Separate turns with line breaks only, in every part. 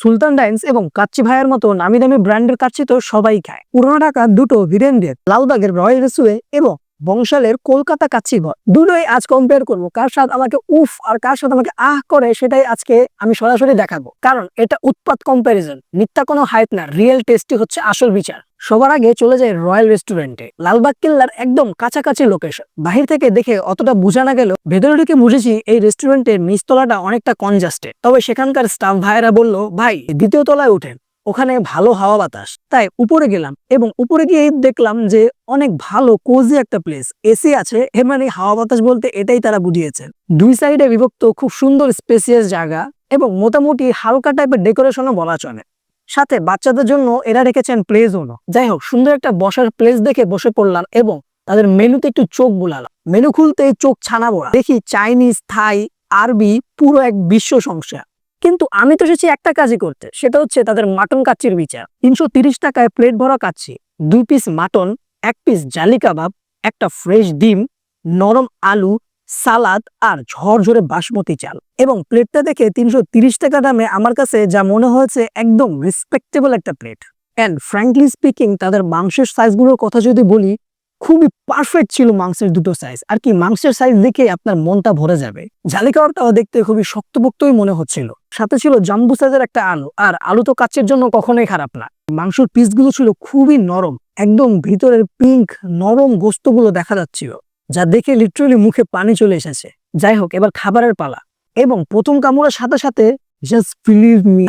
সুলতান dynes এবং কাচ্চি ভাইয়ের মতো নামি দামি ব্র্যান্ডের কাচ্চি তো সবাই খায়। পুরোনো ঢাকার দুটো ভিরেন্দ্রের লালবাগের রয়্যাল রেসুয়ে এবং বংশালের কলকাতা কাচ্চি ঘর। দুটোই আজ কম্পেয়ার করব, কার সাথে আমাকে উফ আর কার সাথে আমাকে আহ করে সেটাই আজকে আমি সরাসরি দেখাবো। কারণ এটা উৎপাত কম্প্যারিজন মিথ্যা কোনো হাইপ না রিয়েল টেস্টই হচ্ছে আসল বিচার। সবার আগে চলে যায় রয়্যাল রেস্টুরেন্টে। লালবাগ কিল্লার একদম কাছাকাছি লোকেশন বাহির থেকে দেখে অতটা বোঝা না গেল ভেতরে ঢুকে বুঝেছি এই রেস্টুরেন্টের নিচতলাটা অনেকটা কনজাস্টেড। তবে সেখানকার স্টাফ ভাইয়েরা বলল, ভাই, দ্বিতীয় তলায় উঠেন। ওখানে ভালো হাওয়া বাতাস। তাই উপরে গেলাম এবং উপরে গিয়ে দেখলাম যে অনেক ভালো কোজি একটা প্লেস এসি আছে, এর মানে হাওয়া বাতাস বলতে এটাই তারা বুঝিয়েছেন দুই সাইডে বিভক্ত খুব সুন্দর স্পেসিয়াস জায়গা এবং মোটামুটি হালকা টাইপের ডেকোরেশনও বলা চলে। সাথে বাচ্চাদের জন্য এরা রেখেছেন প্লে জোনও যাই হোক সুন্দর একটা বসার প্লেস দেখে বসে পড়লাম এবং তাদের মেনুতে একটু চোখ বোলালাম। মেনু খুলতে চোখ ছানা বড়া দেখি চাইনিজ থাই আরবি পুরো এক বিশ্ব সংসার। কিন্তু আমি তো এসেছি একটা কাজই করতে, সেটা হচ্ছে তাদের মাটন কাচ্চির বিচার। তিনশো টাকায় প্লেট ভরা কাচ্ছি দুই পিস মাটন এক পিস জালি কাবাব, একটা ফ্রেশ ডিম, নরম আলু সালাদ আর ঝরঝরে বাসমতি চাল। এবং প্লেটটা দেখে তিনশো টাকা দামে আমার কাছে যা মনে হয়েছে একদম রেসপেক্টেবল একটা প্লেট। অ্যান্ড ফ্র্যাঙ্কলি স্পিকিং তাদের মাংসের সাইজগুলোর কথা যদি বলি, খুবই পারফেক্ট ছিল মাংসের দুটো সাইজ আর কি মাংসের সাইজ দেখে আপনার মনটা ভরে যাবে। জালি কাবাবটাও দেখতে খুবই শক্তপোক্তই মনে হচ্ছিল। সাথে ছিল জাম্বু সাইজের একটা আলু। আর আলু তো কাচ্চের জন্য কখনোই খারাপ না। মাংসের পিসগুলো ছিল খুবই নরম। একদম ভিতরের পিঙ্ক নরম গোস্তগুলো দেখা যাচ্ছিল। যা দেখে লিটারালি মুখে পানি চলে এসেছে। যাই হোক, এবার খাবারের পালা। এবং প্রথম কামড়ের সাথে সাথে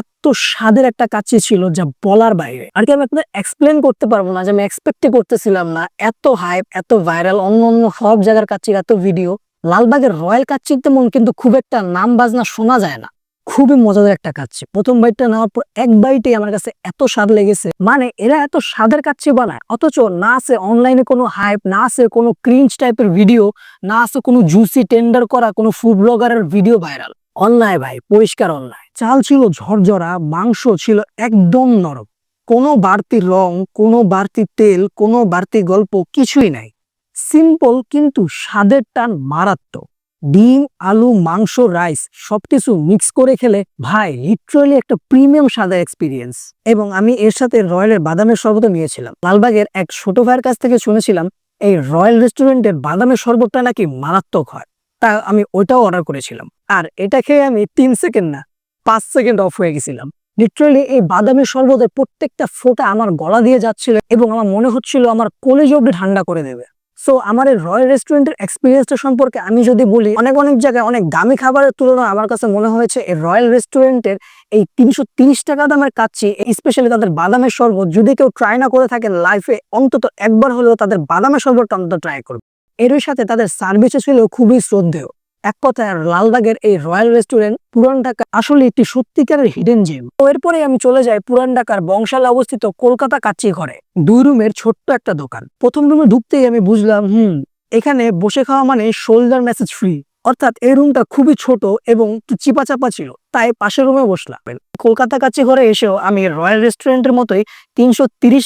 এত স্বাদের একটা কাচ্চি ছিল যা বলার বাইরে। আর কি আমি আপনাদের এক্সপ্লেন করতে পারব না যে আমি এক্সপেক্টই করতেছিলাম না। এত হাইপ এত ভাইরাল অন্য অন্য সব জায়গার কাচ্চির এত ভিডিও লালবাগের রয়্যাল কাচ্চির তেমন কিন্তু খুব একটা নাম বাজনা শোনা যায় না। খুবই মজাদার একটা কাচ্চি প্রথম বাইটটা নেওয়ার পর এক বাইটে আমার কাছে এত স্বাদ লেগেছে। মানে এরা এত স্বাদের কাচ্চি বানায় অথচ না আছে অনলাইনে কোনো হাইপ না আছে কোনো ক্রিঞ্চ টাইপের ভিডিও না আছে কোনো জুসি টেন্ডার করা কোনো ফুড ব্লগারের ভিডিও ভাইরাল অন্যায় ভাই, পরিষ্কার অন্যায়। চাল ছিল ঝরঝরা, মাংস ছিল একদম নরম। কোনো বাড়তি রং, কোনো বাড়তি তেল, কোনো বাড়তি গল্প কিছুই নাই। সিম্পল কিন্তু স্বাদের টান মারাত্মক। ডিম, আলু, মাংস, রাইস সবকিছু মিক্স করে খেলে ভাই লিটারালি একটা প্রিমিয়াম সাদা এক্সপিরিয়েন্স এবং আমি এর সাথে রয়্যালের বাদামের শরবত নিয়েছিলাম। লালবাগের এক ছোট ভাইয়ের কাছ থেকে শুনেছিলাম, এই রয়্যাল রেস্টুরেন্টের বাদামের শরবতটা নাকি মারাত্মক হয়। তা আমি ওইটাও অর্ডার করেছিলাম। আর এটা খেয়ে আমি তিন সেকেন্ড না, পাঁচ সেকেন্ড অফ হয়ে গেছিলাম। লিটারালি এই বাদামের শরবতের প্রত্যেকটা ফোটা আমার গলা দিয়ে যাচ্ছিল এবং আমার মনে হচ্ছিল আমার কলেজ অব্দি ঠান্ডা করে দেবে। সো আমার এই রয়্যাল রেস্টুরেন্টের এক্সপিরিয়েন্সটা সম্পর্কে আমি যদি বলি, অনেক অনেক জায়গায় অনেক দামি খাবারের তুলনায় আমার কাছে মনে হয়েছে এই রয়্যাল রেস্টুরেন্টের এই তিনশো তিরিশ টাকা দামের কাচ্ছি স্পেশালি তাদের বাদামের শরবত, যদি কেউ ট্রাই না করে থাকে লাইফে অন্তত একবার হলেও তাদের বাদামের শরবতটা অন্তত ট্রাই করবে। এরই সাথে তাদের সার্ভিসও ছিল খুবই শ্রদ্ধেয়। এক কথায় লালবাগের এই রয়্যাল রেস্টুরেন্ট পুরান ঢাকা আসলে একটি সত্যিকারের হিডেন জেম তো এরপরে আমি চলে যাই পুরান ঢাকার বংশালে অবস্থিত কলকাতা কাচ্চি ঘরে। দুই রুমের ছোট্ট একটা দোকান। প্রথম রুমে ঢুকতেই আমি বুঝলাম, হুম, এখানে বসে খাওয়া মানে শোল্ডার মেসেজ ফ্রি অর্থাৎ এই রুমটা খুবই ছোট এবং চিপা চাপা ছিল, তাই পাশের রুমে বসলাম। কলকাতা কাচ্চি ঘরে এসেও আমি রয়্যাল রেস্টুরেন্টের মতোই তিনশো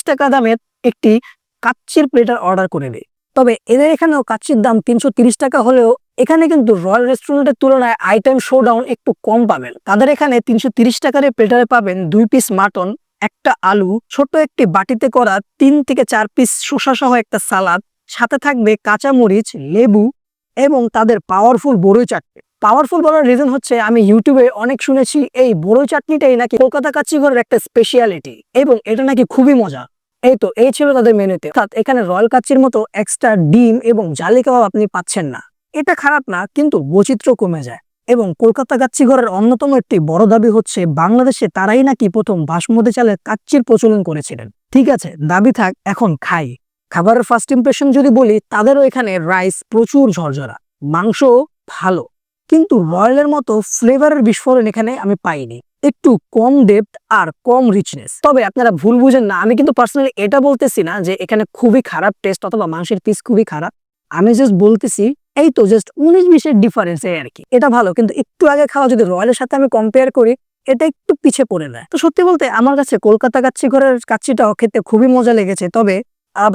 টাকা দামের একটি কাচ্চির প্লেটার অর্ডার করে দিই তবে এদের এখানেও কাচ্চির দাম তিনশো টাকা হলেও এখানে কিন্তু রয়্যাল রেস্টুরেন্টের তুলনায় আইটেম শো ডাউন একটু কম পাবেন। তাদের এখানে তিনশো তিরিশ টাকার প্লেটারে পাবেন দুই পিস মাটন একটা আলু ছোট একটি বাটিতে করা তিন থেকে চার পিস শসা সহ একটা সালাদ সাথে থাকবে কাঁচা মরিচ লেবু এবং তাদের পাওয়ারফুল বড়ই চাটনি। পাওয়ারফুল বলার রিজন হচ্ছে আমি ইউটিউবে অনেক শুনেছি এই বড়ই চাটনিটাই নাকি কলকাতা কাচ্চি ঘরের একটা স্পেশালিটি এবং এটা নাকি খুবই মজা। এই তো, এই ছিল তাদের মেনুতে অর্থাৎ এখানে রয়্যাল কাচ্চির মতো এক্সট্রা ডিম এবং জালি কাবাব আপনি পাচ্ছেন না। এটা খারাপ না, কিন্তু বৈচিত্র্য কমে যায়। এবং কলকাতা কাচ্চি ঘরের অন্যতম একটি বড় দাবি হচ্ছে, বাংলাদেশে তারাই নাকি প্রথম বাসমতি চালের কাচ্চির প্রচলন করেছিলেন। ঠিক আছে, দাবি থাক, এখন খাই। খাবারের ফার্স্ট ইমপ্রেশন যদি বলি, তাদেরও এখানে রাইস প্রচুর ঝরঝরা মাংস ভালো। কিন্তু রয়্যালের মতো ফ্লেভারের বিস্ফোরণ এখানে আমি পাইনি। একটু কম ডেপথ আর কম রিচনেস তবে আপনারা ভুল বুঝেন না, আমি কিন্তু পার্সোনালি এটা বলতেছি না যে এখানে খুবই খারাপ টেস্ট অথবা মাংসের পিস খুবই খারাপ। আমি জাস্ট বলতেছি এই তো জাস্ট উনিশ বিশের ডিফারেন্স এই আর কি এটা ভালো, কিন্তু একটু আগে খাওয়া যদি রয়্যালের সাথে আমি কম্পেয়ার করি, এটা একটু পিছে পড়ে নেয় তো সত্যি বলতে আমার কাছে কলকাতা কাচ্চি ঘরের কাচ্চিটাও খেতে খুবই মজা লেগেছে, তবে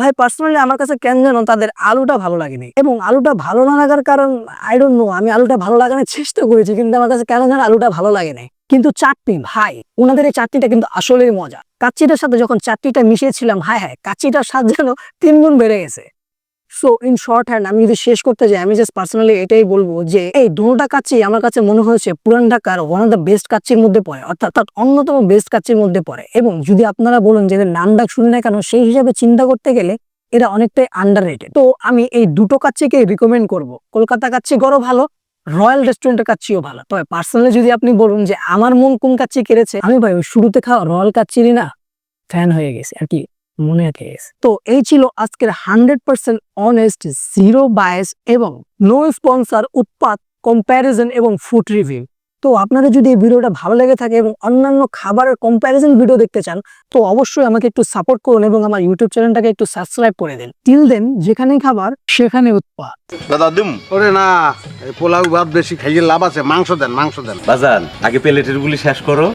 ভাই পার্সোনালি আমার কাছে কেন যেন তাদের আলুটা ভালো লাগেনি। এবং আলুটা ভালো না লাগার কারণ আই ডোন্ট নো আমি আলুটা ভালো লাগানোর চেষ্টা করেছি, কিন্তু আমার কাছে কেন যেন আলুটা ভালো লাগে নাই। কিন্তু চাটনি, ভাই ওনাদের এই চাটনিটা কিন্তু আসলেই মজা। কাচ্চিটার সাথে যখন চাটনিটা মিশিয়েছিলাম, হায় হায়, কাচ্চিটার স্বাদ যেন তিন গুণ বেড়ে গেছে। সো ইন শর্ট হ্যান্ড আমি যদি শেষ করতে যাই, আমি জাস্ট পার্সোনালি এটাই বলব যে, এই দুটা কাচ্চি আমার কাছে মনে হয়েছে পুরান ঢাকার ওয়ান অফ দ্য বেস্ট কাচ্চির মধ্যে পড়ে, অর্থাৎ অর্থাৎ অন্যতম বেস্ট কাচ্চির মধ্যে পড়ে। এবং যদি আপনারা বলেন যে নাম ডাক শুনি না কেন, সেই হিসাবে চিন্তা করতে গেলে এটা অনেকটাই আন্ডার তো আমি এই দুটো কাচ্চিকে রিকমেন্ড করব। কলকাতা কাচ্চি গড়ও ভালো, রয়্যাল রেস্টুরেন্টের কাচ্চিও ভালো। তবে পার্সোনালি যদি আপনি বলুন যে আমার মন কোন কাচ্চি কেড়েছে, আমি ভাই শুরুতে খাওয়া রয়্যাল কাচ্চিরই না ফ্যান হয়ে গেছে, আর কি। মনে রেখে গেছে তো এই ছিল আজকের hundred percent honest zero bias এবং নো স্পন্সার উৎপাদ কম্প্যারিজন এবং ফুড রিভিউ তো আপনাদের যদি এই ভিডিওটা ভালো লেগে থাকে এবং অন্যান্য খাবারের কম্প্যারিজন ভিডিও দেখতে চান তো অবশ্যই আমাকে একটু সাপোর্ট করুন এবং আমার ইউটিউব চ্যানেলটাকে একটু সাবস্ক্রাইব করে দিন। টিল দেন যেখানেই খাবার সেখানে উৎপাদ
দাদা দিম।
ওরে না পোলাও ভাত বেশি খাইয়ে লাভ আছে। মাংস দেন মাংস দেন।
বাজান আগে প্লেটের গুলি শেষ করো।